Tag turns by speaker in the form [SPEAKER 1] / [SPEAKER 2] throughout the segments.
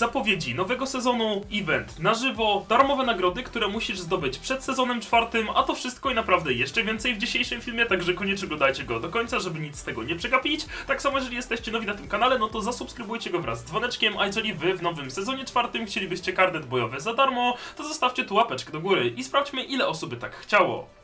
[SPEAKER 1] Zapowiedzi nowego sezonu, event na żywo, darmowe nagrody, które musisz zdobyć przed sezonem czwartym, a to wszystko i naprawdę jeszcze więcej w dzisiejszym filmie, także koniecznie oglądajcie go do końca, żeby nic z tego nie przegapić. Tak samo jeżeli jesteście nowi na tym kanale, no to zasubskrybujcie go wraz z dzwoneczkiem, a jeżeli wy w nowym sezonie czwartym chcielibyście karnet bojowy za darmo, to zostawcie tu łapeczkę do góry i sprawdźmy ile osób by tak chciało.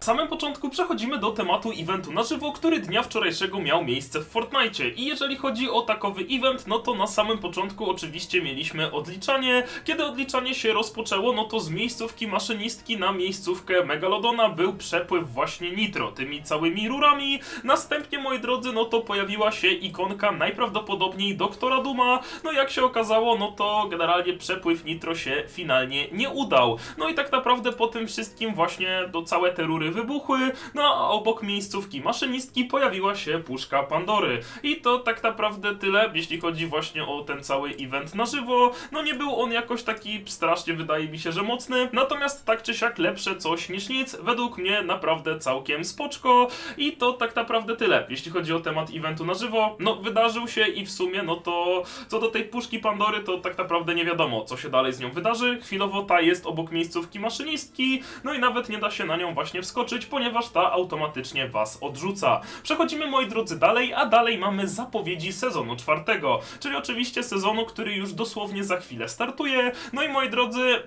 [SPEAKER 1] W samym początku przechodzimy do tematu eventu na żywo, który dnia wczorajszego miał miejsce w Fortnite. I jeżeli chodzi o takowy event, no to na samym początku oczywiście mieliśmy odliczanie. Kiedy odliczanie się rozpoczęło, no to z miejscówki maszynistki na miejscówkę Megalodona był przepływ właśnie nitro, tymi całymi rurami. Następnie, moi drodzy, no to pojawiła się ikonka najprawdopodobniej doktora Duma. No jak się okazało, no to generalnie przepływ nitro się finalnie nie udał. No i tak naprawdę po tym wszystkim właśnie do całe te rury wybuchły, no a obok miejscówki maszynistki pojawiła się puszka Pandory. I to tak naprawdę tyle, jeśli chodzi właśnie o ten cały event na żywo. No nie był on jakoś taki strasznie, wydaje mi się, że mocny, natomiast tak czy siak lepsze coś niż nic. Według mnie naprawdę całkiem spoczko i to tak naprawdę tyle, jeśli chodzi o temat eventu na żywo. No wydarzył się i w sumie, no to co do tej puszki Pandory, to tak naprawdę nie wiadomo, co się dalej z nią wydarzy. Chwilowo ta jest obok miejscówki maszynistki, no i nawet nie da się na nią właśnie wskoczyć, ponieważ ta automatycznie was odrzuca. Przechodzimy, moi drodzy, dalej, a dalej mamy zapowiedzi sezonu czwartego, czyli oczywiście sezonu, który już dosłownie za chwilę startuje. No i moi drodzy,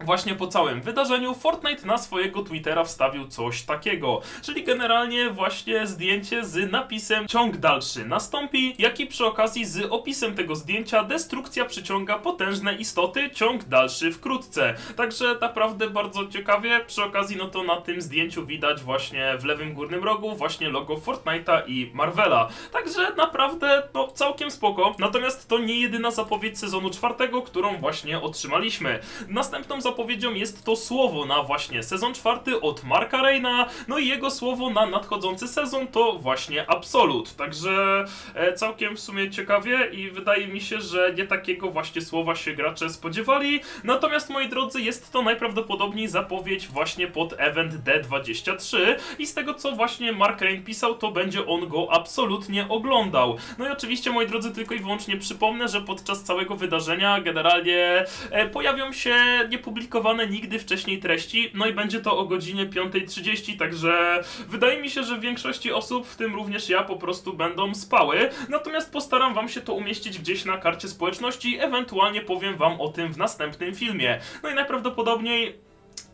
[SPEAKER 1] Właśnie po całym wydarzeniu Fortnite na swojego Twittera wstawił coś takiego, czyli generalnie właśnie zdjęcie z napisem ciąg dalszy nastąpi, jak i przy okazji z opisem tego zdjęcia destrukcja przyciąga potężne istoty, ciąg dalszy wkrótce. Także naprawdę bardzo ciekawie, przy okazji no to na tym zdjęciu widać właśnie w lewym górnym rogu właśnie logo Fortnite'a i Marvela. Także naprawdę no całkiem spoko, natomiast to nie jedyna zapowiedź sezonu czwartego, którą właśnie otrzymaliśmy. Następną zapowiedzią jest to słowo na właśnie sezon czwarty od Marka Reina, no i jego słowo na nadchodzący sezon to właśnie Absolut. Także e, całkiem w sumie ciekawie i wydaje mi się, że nie takiego właśnie słowa się gracze spodziewali. Natomiast moi drodzy, jest to najprawdopodobniej zapowiedź właśnie pod event D23 i z tego co właśnie Mark Rein pisał, to będzie on go absolutnie oglądał. No i oczywiście moi drodzy, tylko i wyłącznie przypomnę, że podczas całego wydarzenia generalnie e, pojawią się niepublikowane nigdy wcześniej treści, no i będzie to o godzinie 5.30, także wydaje mi się, że w większości osób, w tym również ja, po prostu będą spały. Natomiast postaram wam się to umieścić gdzieś na karcie społeczności, ewentualnie powiem wam o tym w następnym filmie. No i najprawdopodobniej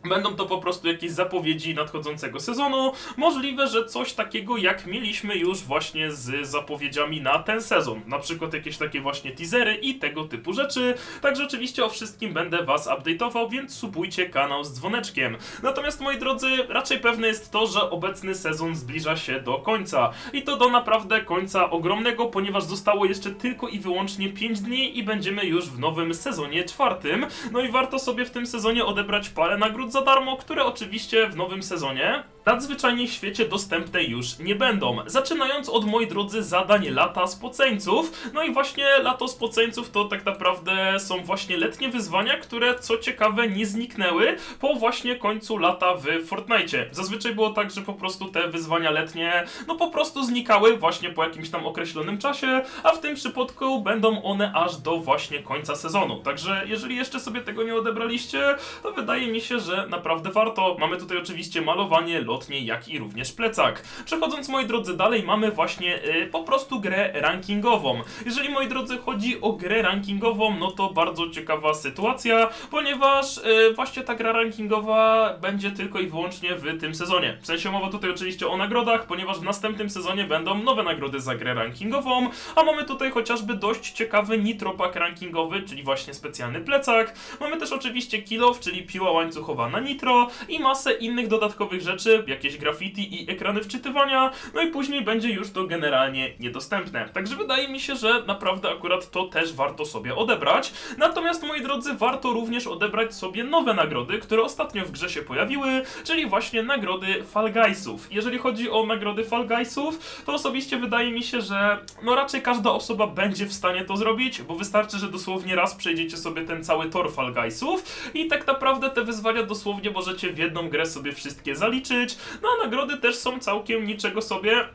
[SPEAKER 1] Będą to po prostu jakieś zapowiedzi nadchodzącego sezonu. Możliwe, że coś takiego jak mieliśmy już właśnie z zapowiedziami na ten sezon. Na przykład jakieś takie właśnie teasery i tego typu rzeczy. Także oczywiście o wszystkim będę was update'ował, więc subujcie kanał z dzwoneczkiem. Natomiast moi drodzy, raczej pewne jest to, że obecny sezon zbliża się do końca. I to do naprawdę końca ogromnego, ponieważ zostało jeszcze tylko i wyłącznie 5 dni i będziemy już w nowym sezonie czwartym. No i warto sobie w tym sezonie odebrać parę nagród za darmo, które oczywiście w nowym sezonie nadzwyczajnie w świecie dostępne już nie będą. Zaczynając od, moi drodzy, zadań lata spoceńców. No i właśnie lato spoceńców to tak naprawdę są właśnie letnie wyzwania, które co ciekawe nie zniknęły po właśnie końcu lata w Fortnite. Zazwyczaj było tak, że po prostu te wyzwania letnie no po prostu znikały właśnie po jakimś tam określonym czasie, a w tym przypadku będą one aż do właśnie końca sezonu. Także jeżeli jeszcze sobie tego nie odebraliście, to wydaje mi się, że naprawdę warto. Mamy tutaj oczywiście malowanie, jak i również plecak. Przechodząc, moi drodzy, dalej mamy właśnie y, po prostu grę rankingową. Jeżeli, moi drodzy, chodzi o grę rankingową, no to bardzo ciekawa sytuacja, ponieważ y, właśnie ta gra rankingowa będzie tylko i wyłącznie w tym sezonie. W sensie mowa tutaj oczywiście o nagrodach, ponieważ w następnym sezonie będą nowe nagrody za grę rankingową, a mamy tutaj chociażby dość ciekawy nitropak rankingowy, czyli właśnie specjalny plecak. Mamy też oczywiście kill off, czyli piła łańcuchowa na nitro i masę innych dodatkowych rzeczy, jakieś graffiti i ekrany wczytywania, no i później będzie już to generalnie niedostępne. Także wydaje mi się, że naprawdę akurat to też warto sobie odebrać. Natomiast moi drodzy, warto również odebrać sobie nowe nagrody, które ostatnio w grze się pojawiły, czyli właśnie nagrody Fall Guysów. Jeżeli chodzi o nagrody Fall Guysów, to osobiście wydaje mi się, że no raczej każda osoba będzie w stanie to zrobić, bo wystarczy, że dosłownie raz przejdziecie sobie ten cały tor Fall Guysów i tak naprawdę te wyzwania dosłownie możecie w jedną grę sobie wszystkie zaliczyć. No nagrody też są całkiem niczego sobie.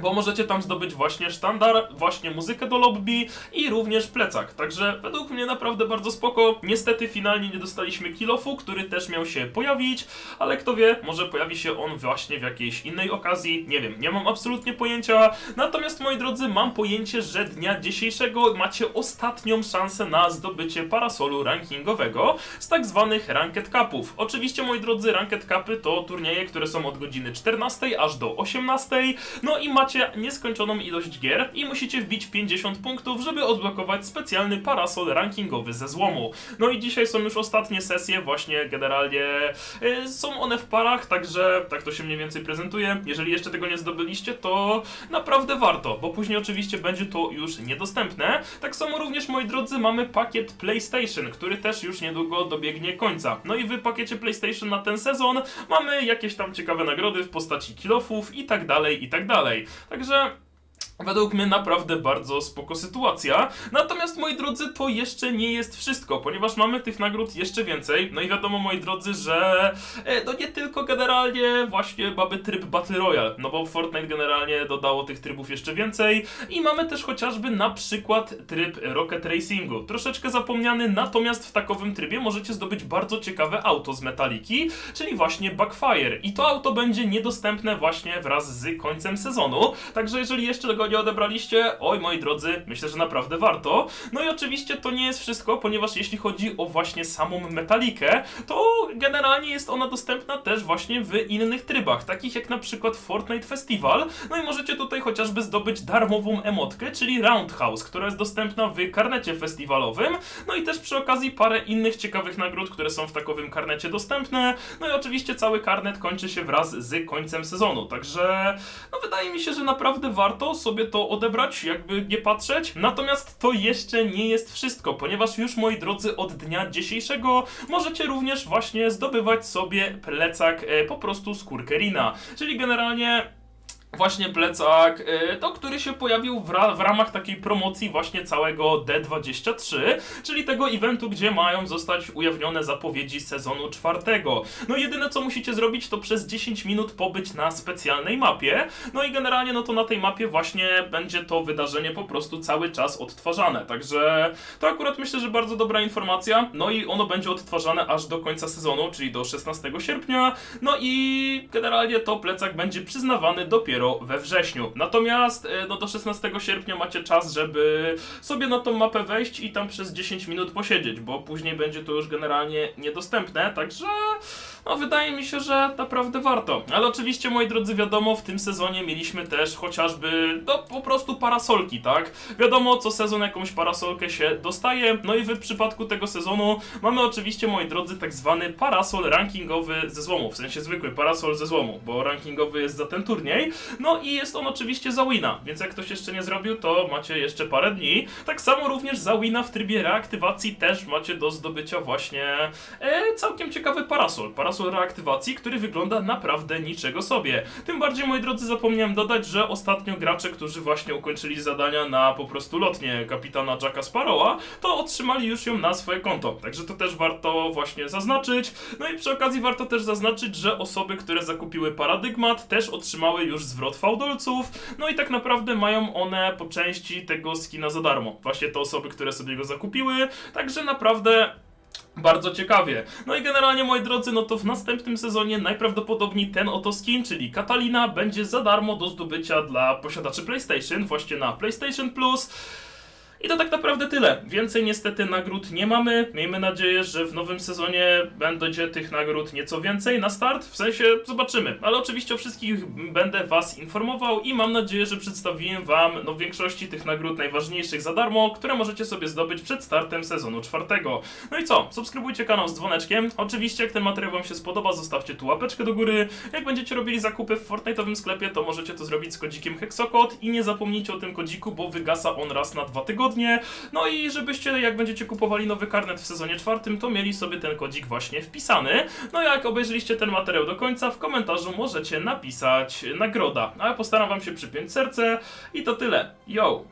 [SPEAKER 1] Bo możecie tam zdobyć właśnie sztandar, właśnie muzykę do lobby i również plecak. Także według mnie naprawdę bardzo spoko. Niestety finalnie nie dostaliśmy kilofu, który też miał się pojawić, ale kto wie, może pojawi się on właśnie w jakiejś innej okazji. Nie wiem, nie mam absolutnie pojęcia. Natomiast moi drodzy, mam pojęcie, że dnia dzisiejszego macie ostatnią szansę na zdobycie parasolu rankingowego z tak zwanych Ranked Cupów. Oczywiście moi drodzy, Ranked Cupy to turnieje, które są od godziny 14 aż do 18. No i macie nieskończoną ilość gier i musicie wbić 50 punktów, żeby odblokować specjalny parasol rankingowy ze złomu. No i dzisiaj są już ostatnie sesje, właśnie generalnie y, są one w parach, także tak to się mniej więcej prezentuje. Jeżeli jeszcze tego nie zdobyliście, to naprawdę warto, bo później oczywiście będzie to już niedostępne. Tak samo również, moi drodzy, mamy pakiet PlayStation, który też już niedługo dobiegnie końca. No i w pakiecie PlayStation na ten sezon mamy jakieś tam ciekawe nagrody w postaci kilofów i tak dalej, i tak dalej. Także Według mnie naprawdę bardzo spoko sytuacja. Natomiast moi drodzy, to jeszcze nie jest wszystko, ponieważ mamy tych nagród jeszcze więcej. No i wiadomo moi drodzy, że e, to nie tylko generalnie właśnie mamy tryb Battle Royale, no bo Fortnite generalnie dodało tych trybów jeszcze więcej i mamy też chociażby na przykład tryb Rocket Racingu. Troszeczkę zapomniany, natomiast w takowym trybie możecie zdobyć bardzo ciekawe auto z metaliki, czyli właśnie Backfire. I to auto będzie niedostępne właśnie wraz z końcem sezonu. Także jeżeli jeszcze tego nie odebraliście, oj moi drodzy, myślę, że naprawdę warto. No i oczywiście to nie jest wszystko, ponieważ jeśli chodzi o właśnie samą metalikę, to generalnie jest ona dostępna też właśnie w innych trybach, takich jak na przykład Fortnite Festival. No i możecie tutaj chociażby zdobyć darmową emotkę, czyli Roundhouse, która jest dostępna w karnecie festiwalowym. No i też przy okazji parę innych ciekawych nagród, które są w takowym karnecie dostępne. No i oczywiście cały karnet kończy się wraz z końcem sezonu, także no wydaje mi się, że naprawdę warto sobie to odebrać, jakby nie patrzeć. Natomiast to jeszcze nie jest wszystko, ponieważ już moi drodzy od dnia dzisiejszego możecie również właśnie zdobywać sobie plecak e, po prostu z Kurkerina, czyli generalnie właśnie plecak, y, to który się pojawił w, ra w ramach takiej promocji właśnie całego D23, czyli tego eventu, gdzie mają zostać ujawnione zapowiedzi sezonu czwartego. No jedyne co musicie zrobić to przez 10 minut pobyć na specjalnej mapie, no i generalnie no to na tej mapie właśnie będzie to wydarzenie po prostu cały czas odtwarzane, także to akurat myślę, że bardzo dobra informacja, no i ono będzie odtwarzane aż do końca sezonu, czyli do 16 sierpnia, no i generalnie to plecak będzie przyznawany dopiero we wrześniu. Natomiast e, no do 16 sierpnia macie czas, żeby sobie na tą mapę wejść i tam przez 10 minut posiedzieć, bo później będzie to już generalnie niedostępne, także no wydaje mi się, że naprawdę warto. Ale oczywiście moi drodzy, wiadomo, w tym sezonie mieliśmy też chociażby no po prostu parasolki, tak? Wiadomo, co sezon jakąś parasolkę się dostaje, no i w przypadku tego sezonu mamy oczywiście moi drodzy tak zwany parasol rankingowy ze złomu, w sensie zwykły parasol ze złomu, bo rankingowy jest za ten turniej. No i jest on oczywiście za wina, więc jak ktoś jeszcze nie zrobił, to macie jeszcze parę dni. Tak samo również za wina w trybie reaktywacji też macie do zdobycia właśnie e, całkiem ciekawy parasol. Parasol reaktywacji, który wygląda naprawdę niczego sobie. Tym bardziej, moi drodzy, zapomniałem dodać, że ostatnio gracze, którzy właśnie ukończyli zadania na po prostu lotnie kapitana Jacka Sparrowa, to otrzymali już ją na swoje konto. Także to też warto właśnie zaznaczyć. No i przy okazji warto też zaznaczyć, że osoby, które zakupiły paradygmat, też otrzymały już zwrot fałdolców. No i tak naprawdę mają one po części tego skina za darmo. Właśnie te osoby, które sobie go zakupiły. Także naprawdę bardzo ciekawie. No i generalnie, moi drodzy, no to w następnym sezonie najprawdopodobniej ten oto skin, czyli Katalina, będzie za darmo do zdobycia dla posiadaczy PlayStation, właśnie na PlayStation Plus. I to tak naprawdę tyle. Więcej niestety nagród nie mamy. Miejmy nadzieję, że w nowym sezonie będzie tych nagród nieco więcej na start. W sensie zobaczymy. Ale oczywiście o wszystkich będę Was informował i mam nadzieję, że przedstawiłem Wam no, w większości tych nagród najważniejszych za darmo, które możecie sobie zdobyć przed startem sezonu czwartego. No i co? Subskrybujcie kanał z dzwoneczkiem. Oczywiście, jak ten materiał Wam się spodoba, zostawcie tu łapeczkę do góry. Jak będziecie robili zakupy w Fortnite'owym sklepie, to możecie to zrobić z kodzikiem Hexokod i nie zapomnijcie o tym kodziku, bo wygasa on raz na dwa tygodnie. No i żebyście, jak będziecie kupowali nowy karnet w sezonie czwartym, to mieli sobie ten kodzik właśnie wpisany. No jak obejrzeliście ten materiał do końca, w komentarzu możecie napisać nagroda. A ja postaram Wam się przypiąć serce i to tyle. Yo!